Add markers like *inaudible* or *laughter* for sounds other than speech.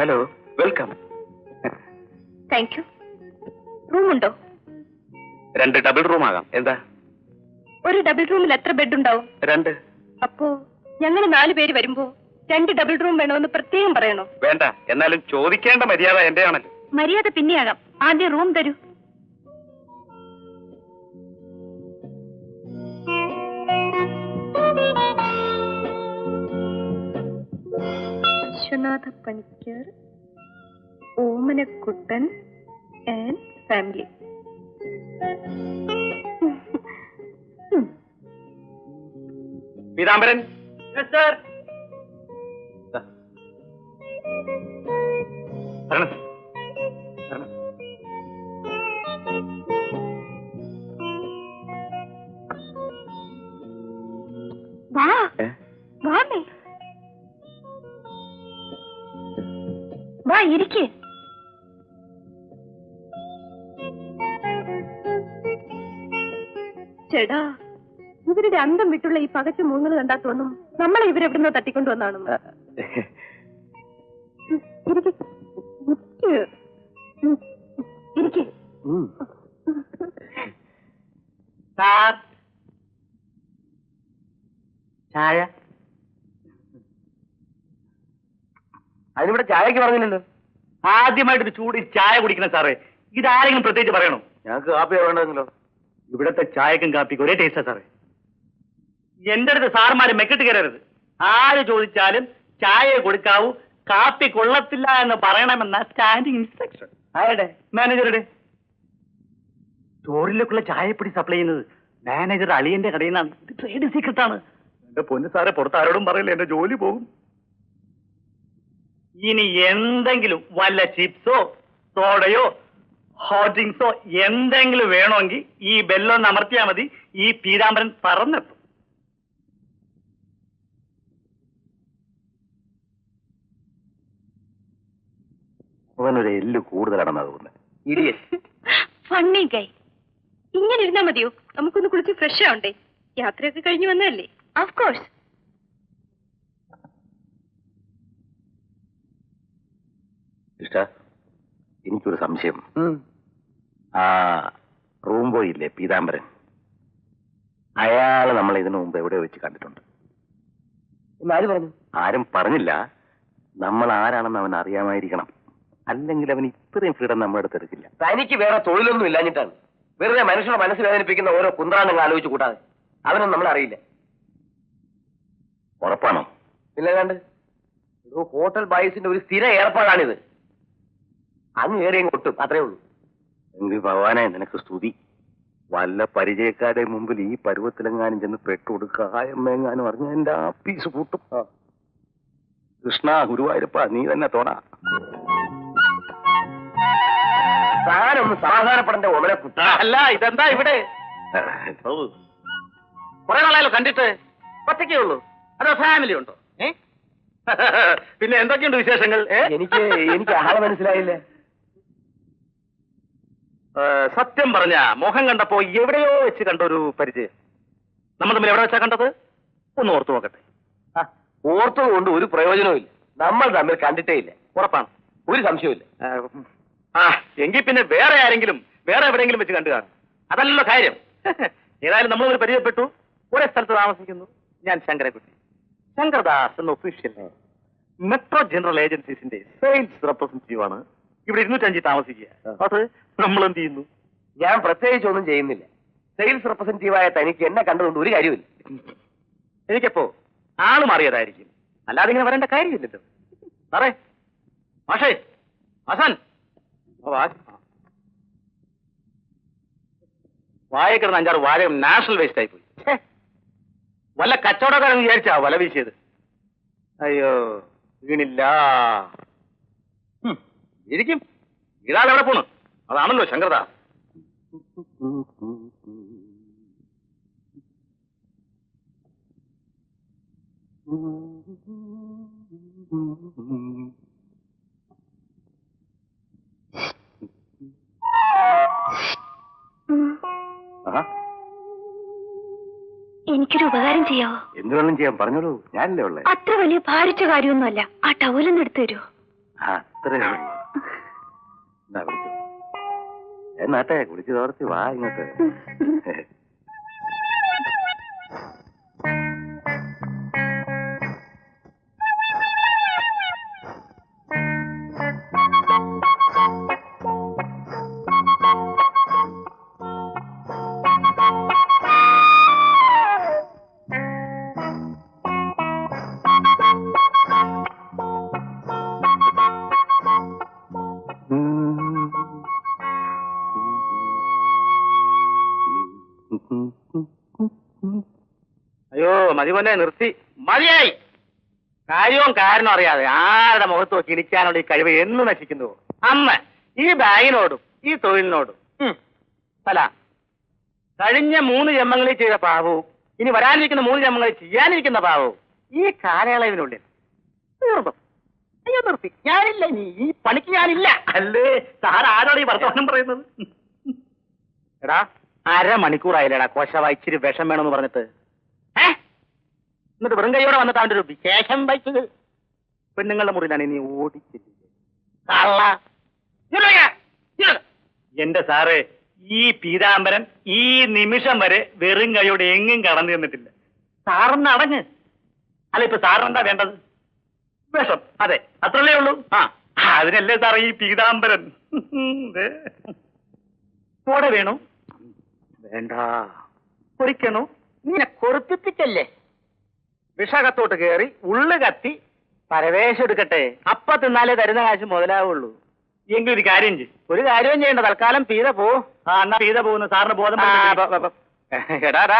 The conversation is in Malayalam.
ഹലോ വെൽക്കം താങ്ക് യു ഉണ്ടോ? രണ്ട് ഡബിൾ റൂം ആകാം. എന്താ? ഒരു ഡബിൾ റൂമിൽ എത്ര ബെഡ് ഉണ്ടാവും? രണ്ട്. അപ്പോ ഞങ്ങൾ നാല് പേര് വരുമ്പോ രണ്ട് ഡബിൾ റൂം വേണമെന്ന് പ്രത്യേകം പറയണോ? വേണ്ട എന്നാലും ചോദിക്കേണ്ട മര്യാദ എന്റെയാണല്ലോ മര്യാദ പിന്നെയാകാം. ആദ്യം റൂം തരൂ. Panicker Omanakuttan and family Peethambaran. Sir വാ ഇരിക്കേ. ചേടാ ഇവരുടെ അന്തം വിട്ടുള്ള ഈ പകച്ചു മൂങ്ങൽ കണ്ടാ തോന്നും. നമ്മളെ ഇവരെവിടുന്നോ തട്ടിക്കൊണ്ടുവന്നാണ്. സാർ. ചായ. അതിനിവിടെ ചായക്ക് പറഞ്ഞില്ലല്ലോ. ആദ്യമായിട്ടൊരു ചൂട് ചായ കുടിക്കണം സാറേ ഇതാരെങ്കിലും പ്രത്യേകിച്ച് പറയണോ? ഞങ്ങൾക്ക് കാപ്പി വേണ്ടതെങ്കിലോ ഇവിടത്തെ ചായക്കും കാപ്പിക്കും ഒരേ ടേസ്റ്റാ സാറേ. എന്റെ അടുത്ത് സാർമാര് മെക്കിട്ട് കയറരുത്. ആര് ചോദിച്ചാലും ചായ കൊടുക്കാവൂ കാപ്പി കൊള്ളത്തില്ല എന്ന് പറയണമെന്ന സ്റ്റാൻഡിങ് ഇൻസ്ട്രക്ഷൻ ആരുടെ? മാനേജറുടെ ചോറിലേക്കുള്ള ചായപ്പൊടി സപ്ലൈ ചെയ്യുന്നത് മാനേജർ അളിയന്റെ കടയിൽ നിന്നാണ്. ഇത് ട്രേഡ് സീക്രട്ടാണ് എന്റെ പൊന്നു സാറെ പുറത്ത് ആരോടും പറയില്ല. എന്റെ ജോലി പോകും. ഇനി എന്തെങ്കിലും വല്ല ചിപ്സോ സോഡയോ ഹോട്ട് ഡ്രിങ്ക്സോ എന്തെങ്കിലും വേണമെങ്കിൽ ഈ ബെല്ലൊന്ന് അമർത്തിയാൽ മതി ഈ പീതാംബരൻ പറന്നെത്തും. അവനൊരു എല്ല് കൂടുതലാണെന്നാ തോന്നുന്നത് ഫണ്ണി ഗൈ ഇങ്ങനെ ഇരുന്നാ മതിയോ? നമുക്കൊന്ന് കുളിച്ച് ഫ്രഷ് ആവണ്ടേ? യാത്രയൊക്കെ കഴിഞ്ഞു വന്നതല്ലേ? ഓഫ് കോഴ്സ് ഇഷ്ട എനിക്കൊരു സംശയം. ആ റൂം ബോയ് ഇല്ലേ പീതാംബരൻ? അയാൾ നമ്മൾ ഇതിനു മുമ്പ് എവിടെ വെച്ച് കണ്ടിട്ടുണ്ട്. ആര് പറഞ്ഞു? ആരും പറഞ്ഞില്ല. നമ്മൾ ആരാണെന്ന് അവൻ അറിയാമായിരിക്കണം. അല്ലെങ്കിൽ അവൻ ഇത്രയും ഫ്രീഡം നമ്മുടെ അടുത്ത് എടുക്കില്ല. തനിക്ക് വേറെ തൊഴിലൊന്നും ഇല്ലാഞ്ഞിട്ടാണ്. വെറുതെ മനുഷ്യരുടെ മനസ്സ് വേദനിപ്പിക്കുന്ന ഓരോ കുന്ത്രാണ്ടങ്ങൾ ആലോചിച്ച് കൂട്ടാതെ. അവനൊന്നും നമ്മൾ അറിയില്ല. ഉറപ്പാണോ? ഇല്ല കണ്ട് ഹോട്ടൽ ബൈസിന്റെ ഒരു സ്ഥിര ഏർപ്പാടാണിത്. അങ്ങ് കയറി കൊട്ടും അത്രേ ഉള്ളൂ. എങ്കിൽ ഭഗവാനെ നിനക്ക് സ്തുതി. വല്ല പരിചയക്കാരുടെ മുമ്പിൽ ഈ പരുവത്തിലെങ്ങാനും ചെന്ന് പെട്ടുകൊടുക്കായമ്മയെങ്ങാനും അറിഞ്ഞ എന്റെ ആ പീസ് പൂട്ടും കൃഷ്ണ ഗുരുവായൂരപ്പ നീ തന്നെ തോണ. താനൊന്ന് സമാധാനപ്പെടേണ്ട കുട്ട അല്ല ഇതെന്താ ഇവിടെ? കുറെ നാളായല്ലോ കണ്ടിട്ട്? ഒറ്റയ്ക്കേ ഉള്ളൂ. അതോ ഫാമിലി ഉണ്ടോ? ഏ? *laughs* പിന്നെ എന്തൊക്കെയുണ്ട് വിശേഷങ്ങൾ? എനിക്ക് എനിക്ക് ആളെ മനസ്സിലായില്ല? സത്യം പറഞ്ഞ മോഹം കണ്ടപ്പോ എവിടെയോ വെച്ച് കണ്ട ഒരു പരിചയം. നമ്മൾ തമ്മിൽ എവിടെ വെച്ചാ കണ്ടത്? ഒന്ന് ഓർത്തു നോക്കട്ടെ. ഓർത്തത് കൊണ്ട് ഒരു പ്രയോജനവും ഇല്ല. നമ്മൾ തമ്മിൽ കണ്ടിട്ടേ ഇല്ല. ഉറപ്പാണ്. ഒരു സംശയവും ഏ, ആ എങ്കിൽ പിന്നെ വേറെ ആരെങ്കിലും വേറെ എവിടെയെങ്കിലും വെച്ച് കണ്ടു കാണും. അതല്ലല്ലോ കാര്യം. *laughs* ഏതായാലും നമ്മൾ ഒരു പരിചയപ്പെട്ടു. ഒരേ സ്ഥലത്ത് താമസിക്കുന്നു. ഞാൻ ശങ്കരക്കുട്ടി ശങ്കർദാസ് എന്ന ഒഫീഷ്യൽ മെട്രോ ജനറൽ ഏജൻസീസിന്റെ സെയിൽസ് റെപ്രസെന്റേറ്റീവ് ആണ്. ഇവിടെ ഇരുന്നൂറ്റഞ്ചിൽ താമസിക്കുക. അത് നമ്മൾ എന്ത് ചെയ്യുന്നു ഞാൻ പ്രത്യേകിച്ച് ഒന്നും ചെയ്യുന്നില്ല. സെയിൽസ് റെപ്രസെന്റേറ്റീവായ തനിക്ക് എന്നെ കണ്ടുകൊണ്ട് ഒരു കാര്യമില്ല എനിക്കപ്പോ ആൾ മാറിയതായിരിക്കും. അല്ലാതെ ഇങ്ങനെ വരേണ്ട കാര്യമില്ലല്ലോ. സാറേ മാഷേ ആശാൻ. വായ കിടന്ന അഞ്ചാറ് വാഴ നാഷണൽ വേസ്റ്റ് ആയി പോയി വല്ല കച്ചവടക്കാരൻ വിചാരിച്ചാ വല വീശിയത്. അയ്യോ വീണില്ല. ഇരിക്കും. ഇതാൾ എവിടെ പോണു. അതാണല്ലോ ശങ്കരത എനിക്കൊരു ഉപകാരം ചെയ്യാവോ എന്ത് വേണം ചെയ്യാൻ പറഞ്ഞോളൂ. ഞാനല്ലേ ഉള്ളേ. അത്ര വലിയ ഭാരിച്ച കാര്യമൊന്നുമല്ല. ആ ടവലൊന്ന് എടുത്തു തരുമോ അത്രേ ഉള്ളൂ. എന്നാട്ടെ കുളിച്ച് തോർത്തി വാ ഇങ്ങോട്ട്. *laughs* അയ്യോ മതി മോനെ നിർത്തി. മതിയായി. കാര്യവും കാരണം അറിയാതെ ആരുടെ മുഖത്ത് നോക്കി ഇരിക്കാനുള്ള ഈ കഴിവ് എന്ന് നശിക്കുന്നു. അമ്മ ഈ ബാഗിനോടും ഈ തൊഴിലിനോടും. അല്ല കഴിഞ്ഞ മൂന്ന് ജന്മങ്ങളിൽ ചെയ്ത പാവവും ഇനി വരാനിരിക്കുന്ന മൂന്ന് ജന്മങ്ങളിൽ ചെയ്യാനിരിക്കുന്ന പാവവും ഈ കാലയളവിനുള്ളിൽ. തീർന്നു. അയ്യോ നിർത്തി. ഞാനില്ല നീ ഈ പണിക്ക് ഞാനില്ല. അല്ലേ? സാർ ആരോട് ഈ വർത്തമാനം പറയുന്നത്? എടാ അരമണിക്കൂറായില്ലേടാ. കോശ ഇച്ചിരി വിഷം വേണമെന്ന് പറഞ്ഞിട്ട്. എന്നിട്ട് വെറും കൈയോടെ വന്നിട്ട് അവന്റെ ഒരു വിശേഷം വായിച്ചത്. പെണ്ണുങ്ങളുടെ മുറിയിലാണ് നീ ഓടിച്ചില്ലേ. എന്റെ സാറേ ഈ പീതാംബരൻ ഈ നിമിഷം വരെ വെറും കൈയോടെ എങ്ങും കടന്നു തന്നിട്ടില്ല സാറിന് അടങ്ങ്. അല്ല ഇപ്പൊ സാറിനെന്താ വേണ്ടത്? വിഷം. അതെ അത്രല്ലേ ഉള്ളൂ. ആ അതിനല്ലേ സാറേ ഈ പീതാംബരൻ. കൂടെ വേണു. വേണ്ട. കുറിക്കണു ഇങ്ങനെ കൊറുപ്പിപ്പിക്കല്ലേ വിഷകത്തോട്ട് കയറി ഉള്ളു കത്തി പരവേശം എടുക്കട്ടെ. അപ്പ തിന്നാലേ തരുന്ന കാശ് മുതലാവുള്ളൂ. എങ്കിൽ ഒരു കാര്യം ചെയ്യും. ഒരു കാര്യവും ചെയ്യണ്ട. തൽക്കാലം പീത പോ. ആ എന്നാ പീത പോകുന്നു. സാറിന് ബോധം എടാ,